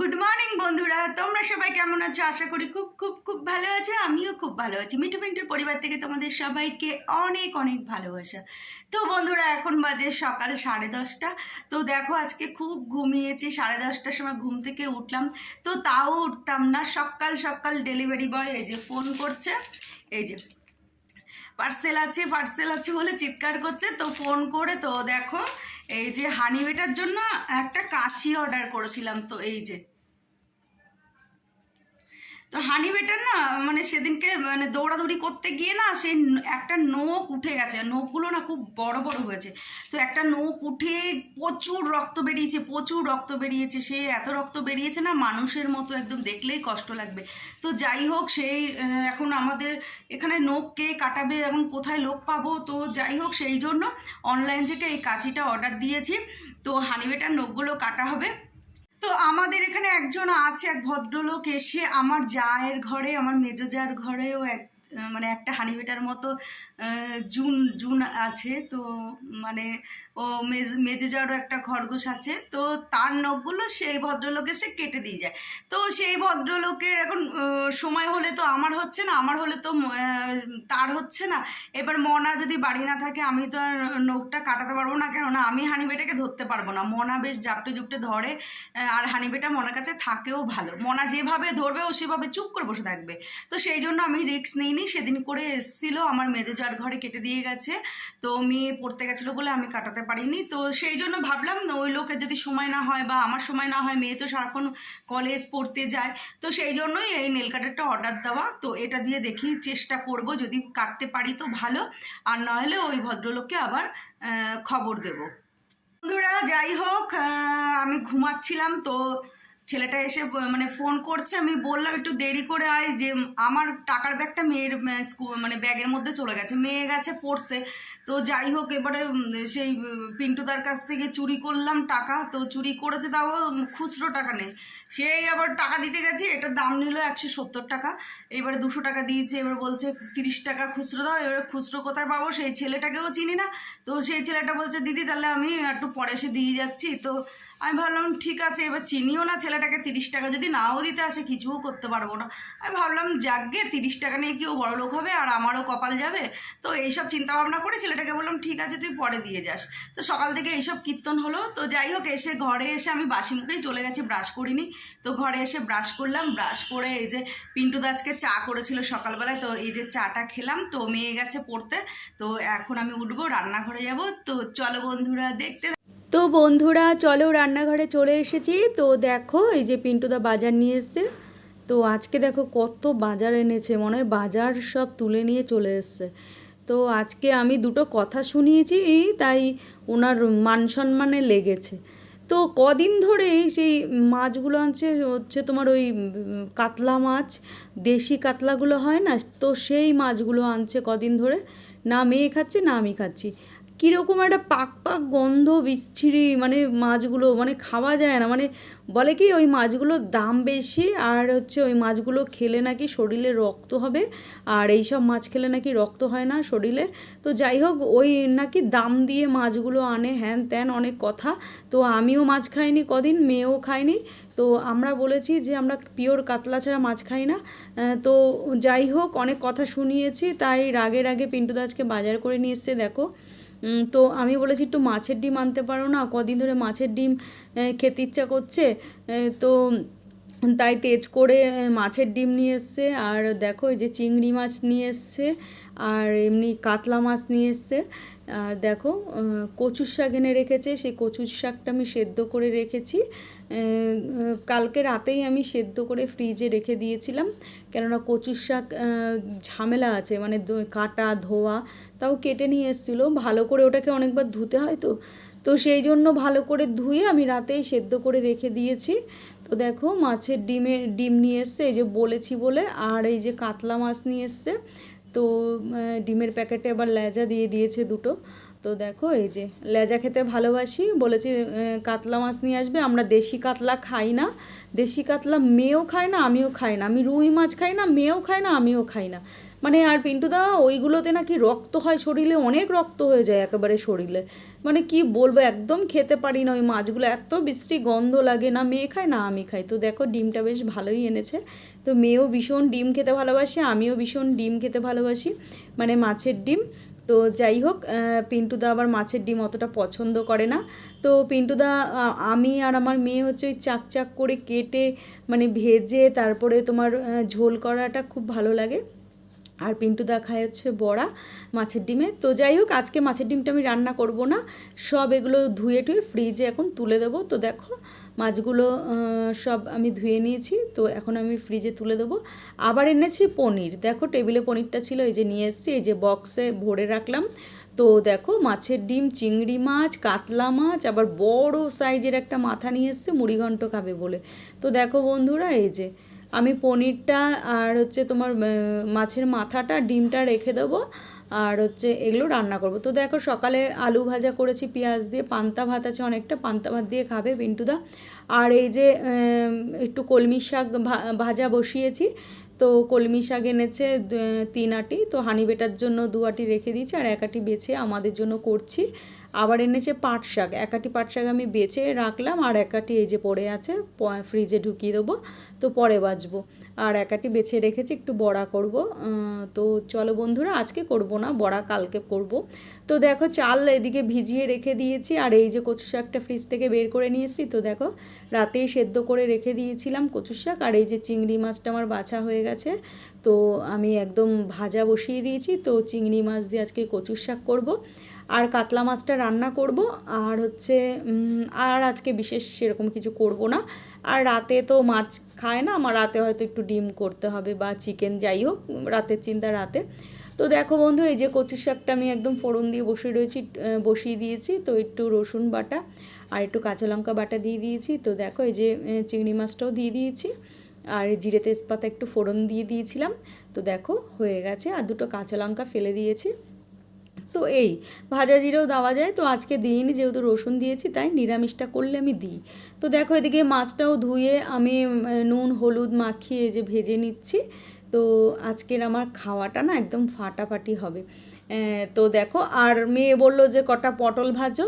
Good morning বন্ধুরা। তোমরা সবাই কেমন আছো? আশা করি খুব খুব খুব ভালো আছো। আমিও খুব ভালো আছি। মিঠু মিন্টুর পরিবার থেকে তোমাদের সবাইকে অনেক অনেক ভালোবাসা। তো বন্ধুরা, এখন বাজে সকাল সাড়ে দশটা। তো দেখো, আজকে খুব ঘুমিয়েছি। সাড়ে দশটার সময় ঘুম থেকে উঠলাম। তো তাও উঠতাম না। সকাল সকাল ডেলিভারি বয় এই যে ফোন করছে। এই যে পার্সেল আছে পার্সেল আছে বলে চিৎকার করছে। তো ফোন করে তো দেখো এই যে হানি বেটার জন্য একটা কাঁচি অর্ডার করেছিলাম তো এই যে। তো হানি বেটার না মানে সেদিনকে মানে দৌড়াদৌড়ি করতে গিয়ে না সেই একটা নোক উঠে গেছে। নোকগুলো না খুব বড় বড় হয়েছে। তো একটা নোক উঠে প্রচুর রক্ত বেরিয়েছে, প্রচুর রক্ত বেরিয়েছে। সে এত রক্ত বেরিয়েছে না, মানুষের মতো একদম দেখলেই কষ্ট লাগবে। তো যাই হোক সেই এখন আমাদের এখানে নোক কে কাটাবে এখন কোথায় লোক পাবো, তো যাই হোক, সেই জন্য অনলাইন থেকে এই কাঁচিটা অর্ডার দিয়েছি। তো হানি বেটার নোকগুলো কাটা হবে। তো আমাদের এখানে একজন আছে, এক ভদ্রলোক এসে আমার জায়ের ঘরে, আমার মেজো জায়ের ঘরেও এক মানে একটা হানিবেটার মতো জুন জুন আছে। তো মানে ও মেজ, মেজো জারও একটা খরগোশ আছে। তো তার নখগুলো সেই ভদ্রলোকে সে কেটে দিয়ে যায়। তো সেই ভদ্রলোকের এখন সময় হলে তো আমার হচ্ছে না, আমার হলে তো তার হচ্ছে না। এবার মনা যদি বাড়ি না থাকে, আমি তো আর নখটা কাটাতে পারব না। কেননা আমি হানিবেটাকে ধরতে পারব না। মনা বেশ জাপটে জুপটে ধরে আর হানিবেটা মনার কাছে থাকেও ভালো। মনা যেভাবে ধরবে, ও সেভাবে চুপ করে বসে থাকবে। তো সেই জন্য আমি রিস্ক নিইনি। সেদিন করে এসেছিল, আমার মেজো যার ঘরে কেটে দিয়ে গেছে। তো মেয়ে পড়তে গেছিল বলে আমি কাটাতে পারিনি। তো সেই জন্য ভাবলাম ওই লোকের যদি সময় না হয় বা আমার সময় না হয়, মেয়ে তো সারাক্ষণ কলেজ পড়তে যায়। তো সেই জন্যই এই নেল কাটারটা অর্ডার দেওয়া। তো এটা দিয়ে দেখি চেষ্টা করব, যদি কাটতে পারি তো ভালো। আর না হলে ওই ভদ্রলোককে আবার খবর দেবো। বন্ধুরা, যাই হোক আমি ঘুমাচ্ছিলাম। তো ছেলেটা এসে মানে ফোন করছে। আমি বললাম, একটু দেরি করে আয় যে আমার টাকার ব্যাগটা মেয়ের মানে ব্যাগের মধ্যে চলে গেছে। মেয়ে গেছে পড়তে। তো যাই হোক, এবারে সেই পিন্টু পিন্টুদার কাছ থেকে চুরি করলাম টাকা, তো চুরি করেছে তাও খুচরো টাকা নেই। সেই আবার টাকা দিতে গেছি, এটার দাম নিল একশো সত্তর টাকা। এবারে দুশো টাকা দিয়েছে, এবার বলছে তিরিশ টাকা খুচরো দাও, এবারে খুচরো কোথায় পাবো? সেই ছেলেটাকেও চিনি না। তো সেই ছেলেটা বলছে, দিদি, তাহলে আমি একটু পরে এসে দিয়ে যাচ্ছি। তো আমি ভাবলাম, ঠিক আছে, এবার চিনিও না ছেলেটাকে তিরিশ টাকা। যদি নাও দিতে আসে, কিছুও করতে পারব না। আমি ভাবলাম, যাকগে, তিরিশ টাকা নিয়ে কেউ বড় লোক হবে আর আমারও কপাল যাবে? তো এইসব চিন্তা ভাবনা করে ছেলেটাকে বললাম, ঠিক আছে, তুই পরে দিয়ে যাস। তো সকাল থেকে এইসব কীর্তন হলো। তো যাই হোক, এসে ঘরে এসে আমি বাসি মুখেই চলে গেছি, ব্রাশ করিনি। তো ঘরে এসে ব্রাশ করলাম, ব্রাশ করে এই যে পিন্টু দাসকে চা করেছিল সকালবেলায়। তো এই যে চাটা খেলাম, তো মেয়ে গেছে পড়তে। তো এখন আমি উঠবো, রান্নাঘরে যাব। তো চলো বন্ধুরা, দেখতে তো বন্ধুরা, চলো রান্নাঘরে চলে এসেছি। তো দেখো, এই যে পিন্টুদা বাজার নিয়ে এসছে। তো আজকে দেখো কত বাজার এনেছে, মনে হয় বাজার সব তুলে নিয়ে চলে এসছে। তো আজকে আমি দুটো কথা শুনিয়েছি, তাই ওনার মান সম্মানে লেগেছে। তো কদিন ধরে সেই মাছগুলো আনছে, হচ্ছে তোমার ওই কাতলা মাছ, দেশি কাতলাগুলো হয় না, তো সেই মাছগুলো আনছে কদিন ধরে। না মেয়ে খাচ্ছে, না আমি খাচ্ছি। কীরকম একটা পাক পাক গন্ধ, বিচ্ছিরি মানে মাছগুলো মানে খাওয়া যায় না। মানে বলে কি, ওই মাছগুলোর দাম বেশি আর হচ্ছে ওই মাছগুলো খেলে নাকি শরীরে রক্ত হবে। আর এই সব মাছ খেলে নাকি রক্ত হয় না শরীরে। তো যাই হোক, ওই নাকি দাম দিয়ে মাছগুলো আনে, হ্যান ত্যান অনেক কথা। তো আমিও মাছ খাইনি কদিন, মেয়েও খাইনি। তো আমরা বলেছি যে আমরা পিওর কাতলা ছাড়া মাছ খাই না। তো যাই হোক, অনেক কথা শুনিয়েছি। তাই রাগে রাগে পিন্টু দাসকে বাজার করে নিয়ে এসছে, দেখো। তো আমি বলেছি, একটু মাছের ডিম আনতে পারো না, কদিন ধরে মাছের ডিম খেতে ইচ্ছা করছে। তো তাই তেজ করে মাছের ডিম নিয়ে এসছে। আর দেখো, এই যে চিংড়ি মাছ নিয়ে এসছে, আর এমনি কাতলা মাছ নিয়ে এসছে। আর দেখো কচুর শাক এনে রেখেছে। সেই কচুর শাকটা আমি সেদ্ধ করে রেখেছি। কালকে রাতেই আমি সেদ্ধ করে ফ্রিজে রেখে দিয়েছিলাম। কেননা কচুর শাক ঝামেলা আছে মানে কাটা, ধোয়া, তাও কেটে নিয়ে এসেছিল। ভালো করে ওটাকে অনেকবার ধুতে হয় তো। তো সেই জন্য ভালো করে ধুয়ে আমি রাতেই সেদ্ধ করে রেখে দিয়েছি। তো দেখো মাছের ডিমের, ডিম নিয়ে এসছে, এই যে বলেছি বলে, আর এই যে কাতলা মাছ নিয়ে এসছে। তো ডিমের প্যাকেটে আবার লেজা দিয়ে দিয়েছে দুটো। তো দেখো এই যে, লেজা খেতে ভালোবাসি। বলেছি কাতলা মাছ নিয়ে আসবে। আমরা দেশি কাতলা খাই না। দেশি কাতলা মেয়েও খায় না, আমিও খাই না। আমি রুই মাছ খাই না, মেয়েও খায় না, আমিও খাই না। মানে আর পিন্টুদা ওইগুলোতে নাকি রক্ত হয়, শরীরে অনেক রক্ত হয়ে যায় একেবারে শরীরে। মানে কি বলব, একদম খেতে পারি না ওই মাছগুলো, এত বিশ্রী গন্ধ লাগে। না মেয়ে খায়, না আমি খাই। তো দেখো, ডিমটা বেশ ভালোই এনেছে। তো মেয়েও ভীষণ ডিম খেতে ভালোবাসে, আমিও ভীষণ ডিম খেতে ভালোবাসি মানে মাছের ডিম। তো যাই হোক পিন্টুদা আবার মাছের ডিম অতটা পছন্দ করে না। তো পিন্টুদা আমি আর আমার মেয়ে হচ্ছে ওই চাক চাক করে কেটে মানে ভেজে, তারপরে তোমার ঝোল করাটা খুব ভালো লাগে। আর পিন্টুদা খায় হচ্ছে বড়া, মাছের ডিমে। তো যাই হোক, আজকে মাছের ডিমটা আমি রান্না করব না। সব এগুলো ধুয়ে টুয়ে ফ্রিজে এখন তুলে দেবো। তো দেখো, মাছগুলো সব আমি ধুয়ে নিয়েছি। তো এখন আমি ফ্রিজে তুলে দেবো। আবার এনেছি পনির। দেখো, টেবিলে পনিরটা ছিল, এই যে নিয়ে এসেছি, এই যে বক্সে ভরে রাখলাম। তো দেখো, মাছের ডিম, চিংড়ি মাছ, কাতলা মাছ, আবার বড় সাইজের একটা মাথা নিয়ে এসছে, মুড়িঘণ্ট খাবে বলে। তো দেখো বন্ধুরা, এই যে আমি পনিরটা আর হচ্ছে তোমার মাছের মাথাটা, ডিমটা রেখে দেবো। আর হচ্ছে এগুলো রান্না করব। তো দেখো সকালে আলু ভাজা করেছি, পেঁয়াজ দিয়ে, পান্তা ভাত আছে অনেকটা, পান্তা ভাত দিয়ে খাবে পিন্টুদা। আর এই যে একটু কলমি শাক ভাজা বসিয়েছি, তো কলমি শাক এনেছে তিন আটি। তো হানি বেটার জন্য দু আটি রেখে দিয়েছি, আর এক আটি বেছে আমাদের জন্য করছি। আবার এনেছে পাট শাক। এক আটি পাট শাক আমি বেছে রাখলাম আর এক আটি এই যে পড়ে আছে ফ্রিজে ঢুকিয়ে দেবো, তো পরে বাজবো। আর এক আটি বেছে রেখেছি, একটু বড়া করব। তো চলো বন্ধুরা, আজকে করব না, বড়া কালকে করব। তো দেখো চাল এদিকে ভিজিয়ে রেখে দিয়েছি, আর এই যে কচু শাকটা ফ্রিজ থেকে বের করে নিয়ে এসেছি, তো দেখো রাতেই সেদ্ধ করে রেখে দিয়েছিলাম কচু শাক, আর এই যে চিংড়ি মাছটা আমার বাছা হয়ে গেছে। তো আমি একদম ভাজা বসিয়ে দিয়েছি। তো চিংড়ি মাছ দিয়ে আজকে কচুর শাক করব আর কাতলা মাছটা রান্না করব। আর হচ্ছে আর আজকে বিশেষ সেরকম কিছু করব না। আর রাতে তো মাছ খায় না, আমার রাতে হয়তো একটু ডিম করতে হবে বা চিকেন যাই হোক, রাতের চিন্তা রাতে। তো দেখো বন্ধু এই যে কচু শাকটা আমি একদম ফোড়ন দিয়ে বসিয়ে রয়েছি বসিয়ে দিয়েছি। তো একটু রসুন বাটা আর একটু কাঁচা লঙ্কা বাটা দিয়ে দিয়েছি। তো দেখো এই যে চিংড়ি মাছটাও দিয়ে দিয়েছি। আর জিরে তেজপাতা একটু ফোড়ন দিয়ে দিয়েছিলাম। তো দেখো, হয়ে গেছে। আর দুটো কাঁচা লঙ্কা ফেলে দিয়েছি। তো এই, ভাজা জিরেও দেওয়া যায়। তো আজকে দিইনি, যেহেতু রসুন দিয়েছি, তাই নিরামিষটা করলে আমি দিই। তো দেখো, এদিকে মাছটাও ধুয়ে আমি নুন, হলুদ মাখিয়ে যে ভেজে নিচ্ছি। তো আজকের আমার খাওয়াটা না একদম ফাটাফাটি হবে। তো দেখো, আর মেয়ে বলল যে কটা পটল ভাজো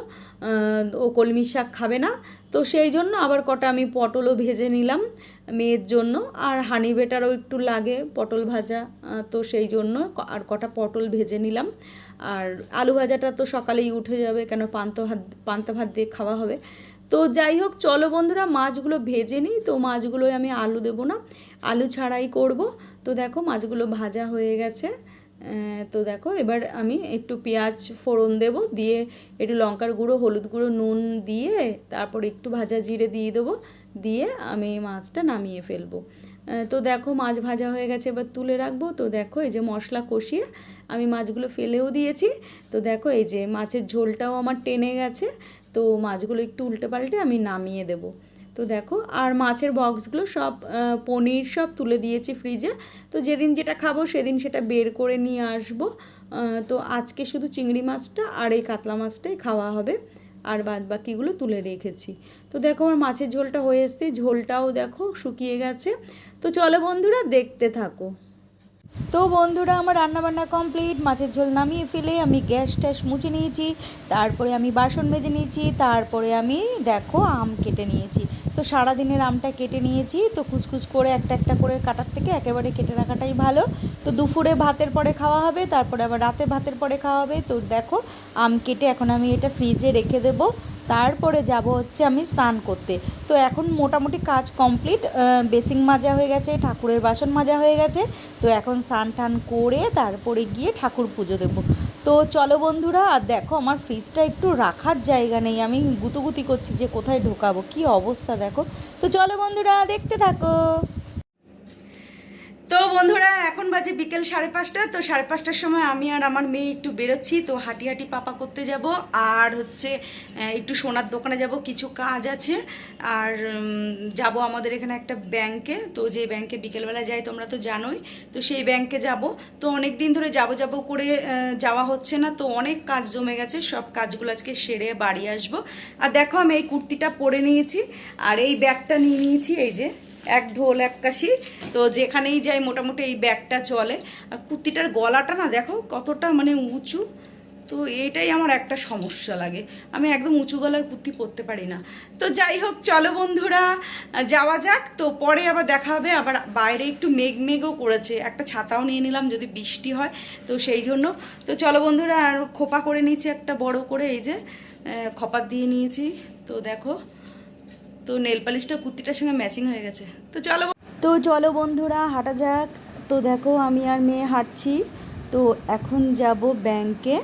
ও কলমি শাক খাবে না। তো সেই জন্য আবার কটা আমি পটলও ভেজে নিলাম মেয়ের জন্য। আর হানি বেটারও একটু লাগে পটল ভাজা তো সেই জন্য আর কটা পটল ভেজে নিলাম। আর আলু ভাজাটা তো সকালেই উঠে যাবে, কেন পান্ত ভাত, পান্তা ভাত দিয়ে খাওয়া হবে। তো যাই হোক, চলো বন্ধুরা, মাছগুলো ভেজে নিই। তো মাছগুলোয় আমি আলু দেবো না, আলু ছাড়াই করব। তো দেখো, মাছগুলো ভাজা হয়ে গেছে। তো দেখো, এবার আমি একটু পেঁয়াজ ফোড়ন দেব, দিয়ে একটু লঙ্কার গুঁড়ো, হলুদ গুঁড়ো, নুন দিয়ে তারপর একটু ভাজা জিরে দিয়ে দেবো, দিয়ে আমি মাছটা নামিয়ে ফেলব। তো দেখো, মাছ ভাজা হয়ে গেছে, এবার তুলে রাখব। তো দেখো, এই যে মশলা কষিয়ে আমি মাছগুলো ফেলেও দিয়েছি। তো দেখো, এই যে মাছের ঝোলটাও আমার টেনে গেছে। তো মাছগুলো একটু উল্টে পাল্টে আমি নামিয়ে দেবো। তো দেখো, আর মাছের বক্সগুলো সব পনির সব তুলে দিয়েছি ফ্রিজে। তো যেদিন যেটা খাব সেদিন সেটা বের করে নিয়ে আসব। তো আজকে শুধু চিংড়ি মাছটা আর এই কাতলা মাছটাই খাওয়া হবে। আর বাদ বাকিগুলো তুলে রেখেছি। তো দেখো, আমার মাছের ঝোলটা হয়ে এসছে। ঝোলটাও দেখো শুকিয়ে গেছে। তো চলো বন্ধুরা, দেখতে থাকো। তো বন্ধুরা, আমার রান্নাবান্না কমপ্লিট মাছের ঝোল নামিয়ে ফেলে আমি গ্যাস ট্যাস মুছে নিয়েছি, তারপরে আমি বাসন মেজে নিয়েছি, তারপরে আমি দেখো আম কেটে নিয়েছি। তো সারাদিনের আমটা কেটে নিয়েছি, তো কুচকুচ করে একটা একটা করে কাটার থেকে একেবারে কেটে রাখাটাই ভালো। তো দুপুরে ভাতের পরে খাওয়া হবে, তারপরে আবার রাতে ভাতের পরে খাওয়া হবে। তো দেখো, আম কেটে এখন আমি এটা ফ্রিজে রেখে দেবো। তারপরে যাব হচ্ছে আমি স্নান করতে। তো এখন মোটামুটি কাজ কমপ্লিট বেসিং মাজা হয়ে গেছে, ঠাকুরের বাসন মাজা হয়ে গেছে। তো এখন স্নান টান করে তারপরে গিয়ে ঠাকুর পুজো দেবো। তো চলো বন্ধুরা, আর দেখো আমার ফ্রিজটা একটু রাখার জায়গা নেই। আমি গুতুগুতি করছি যে কোথায় ঢোকাবো, কি অবস্থা দেখো। তো চলো বন্ধুরা, দেখতে থাকো। তো বন্ধুরা, এখন বাজে বিকেল সাড়ে পাঁচটা। তো সাড়ে পাঁচটার সময় আমি আর আমার মেয়ে একটু বেরোচ্ছি। তো হাঁটি হাঁটি পাপা করতে যাব। আর হচ্ছে একটু সোনার দোকানে যাব। কিছু কাজ আছে। আর যাব আমাদের এখানে একটা ব্যাংকে। তো যে ব্যাংকে বিকেলবেলা যাই, তোমরা তো জানোই। তো সেই ব্যাংকে যাব। তো অনেক দিন ধরে যাব যাব করে যাওয়া হচ্ছে না। তো অনেক কাজ জমে গেছে। সব কাজগুলো আজকে সেরে বাড়ি আসব। আর দেখো, আমি এই কুর্তিটা পরে নিয়েছি। আর এই ব্যাগটা নিয়ে নিয়েছি। এই যে এক ঢোল, এক কাশি। তো যেখানেই যাই মোটামুটি এই ব্যাগটা চলে। আর কুর্তিটার গলাটা না দেখো কতটা মানে উঁচু। তো এইটাই আমার একটা সমস্যা লাগে। আমি একদম উঁচু গলার কুর্তি পরতে পারি না। তো যাই হোক, চলো বন্ধুরা, যাওয়া যাক। তো পরে আবার দেখা হবে। আবার বাইরে একটু মেঘ মেঘও করেছে। একটা ছাতাও নিয়ে নিলাম যদি বৃষ্টি হয়, তো সেই জন্য। তো চলো বন্ধুরা, আর খোপা করে নিয়েছি একটা বড় করে। এই যে খপার দিয়ে নিয়েছি। তো দেখো তো নেল পালিশটা কুর্তিটার সঙ্গে ম্যাচিং হয়ে গেছে। তো চলো তো চলো বন্ধুরা, হাঁটা যাক। তো দেখো, আমি আর মেয়ে হাঁটছি। তো এখন যাব ব্যাংকে।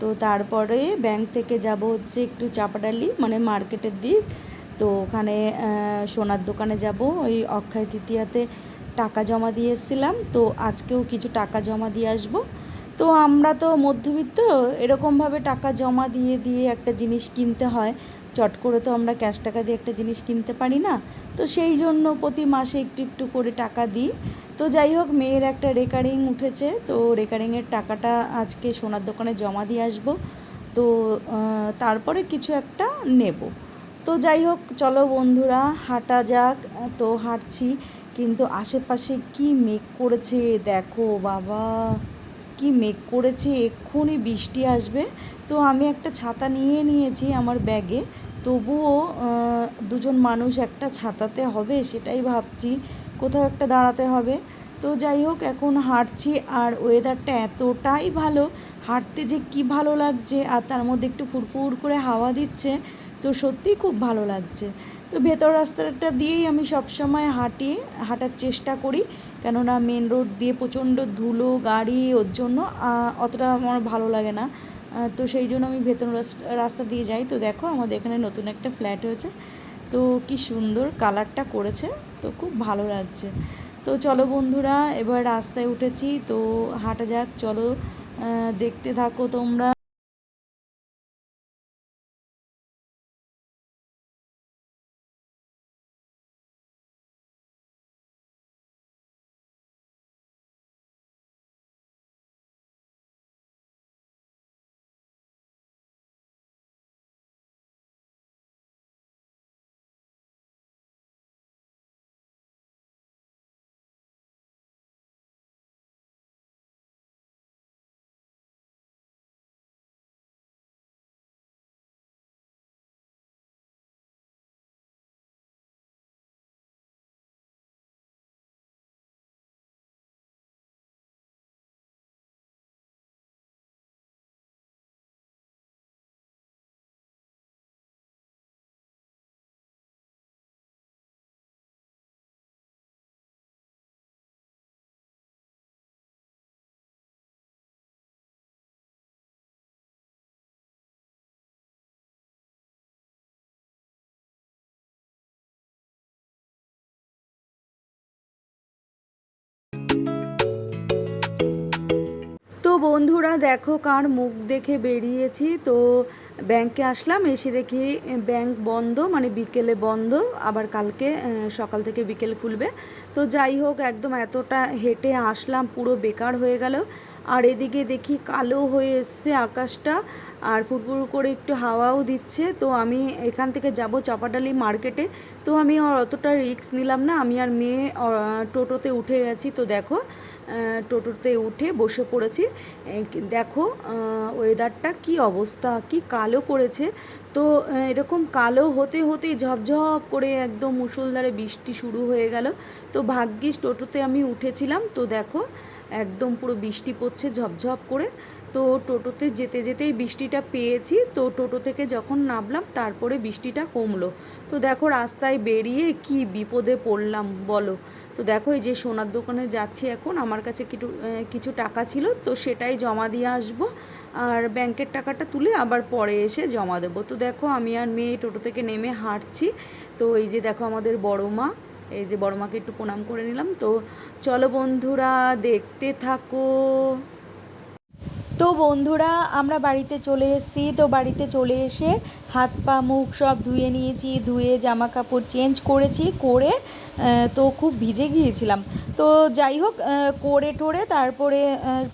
তো তারপরে ব্যাংক থেকে যাব হচ্ছে একটু চাপাডালি মানে মার্কেটের দিক। তো ওখানে সোনার দোকানে যাব। ওই অক্ষয় তৃতীয়াতে টাকা জমা দিয়ে এসেছিলাম। তো আজকেও কিছু টাকা জমা দিয়ে আসব। তো আমরা তো মধ্যবিত্ত, এরকমভাবে টাকা জমা দিয়ে দিয়ে একটা জিনিস কিনতে হয়। চট করে তো আমরা ক্যাশ টাকা দিয়ে একটা জিনিস কিনতে পারি না। তো সেই জন্য প্রতি মাসে একটু একটু করে টাকা দিই। তো যাই হোক, মেয়ের একটা রেকারিং উঠেছে। তো রেকারিংয়ের টাকাটা আজকে সোনার দোকানে জমা দিয়ে আসব। তো তারপরে কিছু একটা নেব। তো যাই হোক, চলো বন্ধুরা, হাঁটা যাক। তো হাঁটছি, কিন্তু আশেপাশে কি মেঘ করেছে দেখো বাবা। কি মেঘ করেছে, এক্ষুনি বৃষ্টি আসবে। তো আমি একটা ছাতা নিয়ে নিয়েছি আমার ব্যাগে তবুও দুজন মানুষ একটা ছাতাতে হবে সেটাই ভাবছি, কোথাও একটা দাঁড়াতে হবে। তো যাই হোক, এখন হাঁটছি আর ওয়েদারটা এতটাই ভালো, হাঁটতে যে কি ভালো লাগছে, আর তার মধ্যে একটু ফুরফুর করে হাওয়া দিচ্ছে তো সত্যিই খুব ভালো লাগছে। তো ভেতর রাস্তাটা দিয়েই আমি সবসময় হাঁটি, হাঁটার চেষ্টা করি। কেননা মেন রোড দিয়ে প্রচণ্ড ধুলো, গাড়ি, ওর জন্য অতটা আমার ভালো লাগে না। তো সেই জন্য আমি ভেতর রাস্তা- দিয়ে যাই। তো দেখো আমাদের এখানে নতুন একটা ফ্ল্যাট হয়েছে। তো কি সুন্দর কালারটা করেছে। তো খুব ভালো লাগছে। তো চলো বন্ধুরা, এবার রাস্তায় উঠেছি। তো হাঁটা যাক, চলো। দেখতে থাকো তোমরা। বন্ধুরা, দেখো কার মুখ দেখে বেরিয়েছি। তো ব্যাংকে আসলাম, এসে দেখি ব্যাংক বন্ধ মানে বিকেলে বন্ধ, আবার কালকে সকাল থেকে বিকেল খুলবে। তো যাই হোক, একদম এতটা হেঁটে আসলাম, পুরো বেকার হয়ে গেল। আর এদিকে দেখি কালো হয়ে এসছে আকাশটা, আর ফুরফুর করে একটু হাওয়াও দিচ্ছে। তো আমি এখান থেকে যাব চাপাডালি মার্কেটে। তো আমি আর অতটা রিস্ক নিলাম না, আমি আর মেয়ে টোটোতে উঠে গেছি। তো দেখো টোটোতে উঠে বসে পড়েছি। দেখো ওয়েদারটা কি অবস্থা, কি কালো করেছে তো এরকম কালো হতে হতে ঝপঝপ করে একদম মুসলধারে বৃষ্টি শুরু হয়ে গেল। তো ভাগ্যিস টোটোতে আমি উঠেছিলাম। তো দেখো, একদম পুরো বৃষ্টি পড়ছে ঝপঝপ করে। তো টোটোতে যেতে যেতেই বৃষ্টিটা পেয়েছি। তো টোটো থেকে যখন নামলাম, তারপরে বৃষ্টিটা কমলো। তো দেখো রাস্তায় বেরিয়ে কি বিপদে পড়লাম, বলো? তো দেখো এই যে সোনার দোকানে যাচ্ছি এখন, আমার কাছে কিছু কিছু টাকা ছিল, তো সেটাই জমা দিয়ে আসব। আর ব্যাংকের টাকাটা তুলে আবার পরে এসে জমা দেবো। তো দেখো আমি আর মেয়ে টোটো থেকে নেমে হাঁটছি। তো এই যে দেখো আমাদের বড় মা, এই যে বড় মাকে একটু প্রণাম করে নিলাম। তো চলো বন্ধুরা, দেখতে থাকো। তো বন্ধুরা, আমরা বাড়িতে চলে এসেছি। তো বাড়িতে চলে এসে হাত, পা, মুখ সব ধুয়ে নিয়েছি, ধুয়ে জামা কাপড় চেঞ্জ করেছি, করে তো খুব ভিজে গিয়েছিলাম। তো যাই হোক করে টোরে তারপরে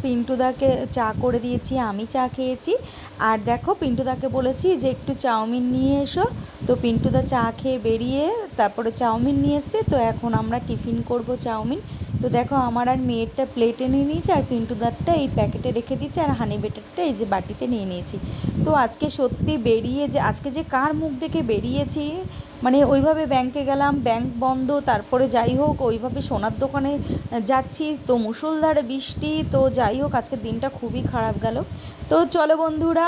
পিন্টুদাকে চা করে দিয়েছি, আমি চা খেয়েছি। আর দেখো, পিন্টুদাকে বলেছি যে একটু চাউমিন নিয়ে এসো। তো পিন্টুদা চা খেয়ে বেরিয়ে তারপরে চাউমিন নিয়ে এসছে। তো এখন আমরা টিফিন করব চাউমিন। তো দেখো, আমার আর মেয়েরটা প্লেটে নিয়ে নিয়েছে আর পিন্টুদারটা এই প্যাকেটে রেখে দিচ্ছে আর হানি বেটারটা এই যে বাটিতে নিয়ে নিয়েছি। তো আজকে সত্যি বেরিয়ে যে, আজকে যে কার মুখ দেখে বেরিয়েছি মানে ওইভাবে ব্যাংকে গেলাম ব্যাংক বন্ধ, তারপরে যাই হোক, ওইভাবে সোনার দোকানে যাচ্ছি। তো মুষলধারে বৃষ্টি, তো যাই হোক আজকের দিনটা খুবই খারাপ গেল। তো চলো বন্ধুরা,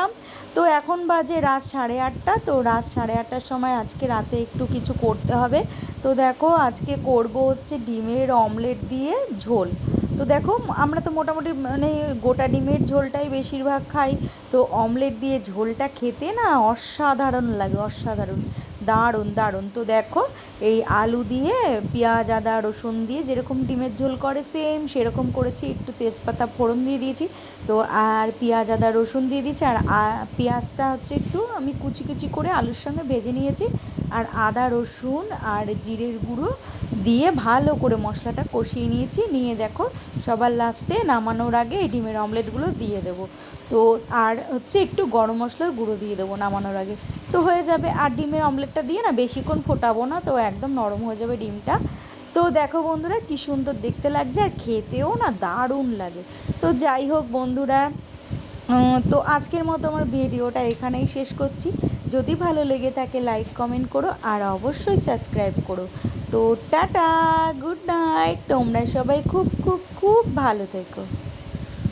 তো এখন বাজে রাত সাড়ে আটটা, তো রাত সাড়ে আটটার সময় আজকে রাতে একটু কিছু করতে হবে। তো দেখো, আজকে করব হচ্ছে ডিমের অমলেট দিয়ে ঝোল। তো দেখো, আমরা তো মোটামুটি মানে গোটা ডিমের ঝোলটাই বেশিরভাগ খাই। তো অমলেট দিয়ে ঝোলটা খেতে না অসাধারণ লাগে, অসাধারণ, দারুণ দারুণ। তো দেখো, এই আলু দিয়ে, পেঁয়াজ, আদা, রসুন দিয়ে যেরকম ডিমের ঝোল করে সেম সেরকম করেছি। একটু তেজপাতা ফোড়ন দিয়ে দিয়েছি। তো আর পেঁয়াজ, আদা, রসুন দিয়ে দিয়েছি। আর পেঁয়াজটা হচ্ছে একটু আমি কুচি কুচি করে আলুর সঙ্গে ভেজে নিয়েছি। আর আদা, রসুন আর জিরের গুঁড়ো দিয়ে ভালো করে মশলাটা কষিয়ে নিয়েছি। নিয়ে দেখো, সবার লাস্টে নামানোর আগে এই ডিমের অমলেটগুলো দিয়ে দেবো। তো আর হচ্ছে একটু গরম মশলার গুঁড়ো দিয়ে দেবো নামানোর আগে। তো হয়ে যাবে, আর ডিমের অমলেটটা দিয়ে না বেশিক্ষণ ফোটাবো না, তো একদম নরম হয়ে যাবে ডিমটা। তো দেখো বন্ধুরা, কি সুন্দর দেখতে লাগছে, আর খেতেও না দারুণ লাগে। তো যাই হোক বন্ধুরা তো আজকের মতো আমার ভিডিওটা এখানেই শেষ করছি। যদি ভালো লেগে থাকে লাইক কমেন্ট করো আর অবশ্যই সাবস্ক্রাইব করো। তো টাটা গুড নাইট তোমরা সবাই খুব খুব খুব ভালো থেকো।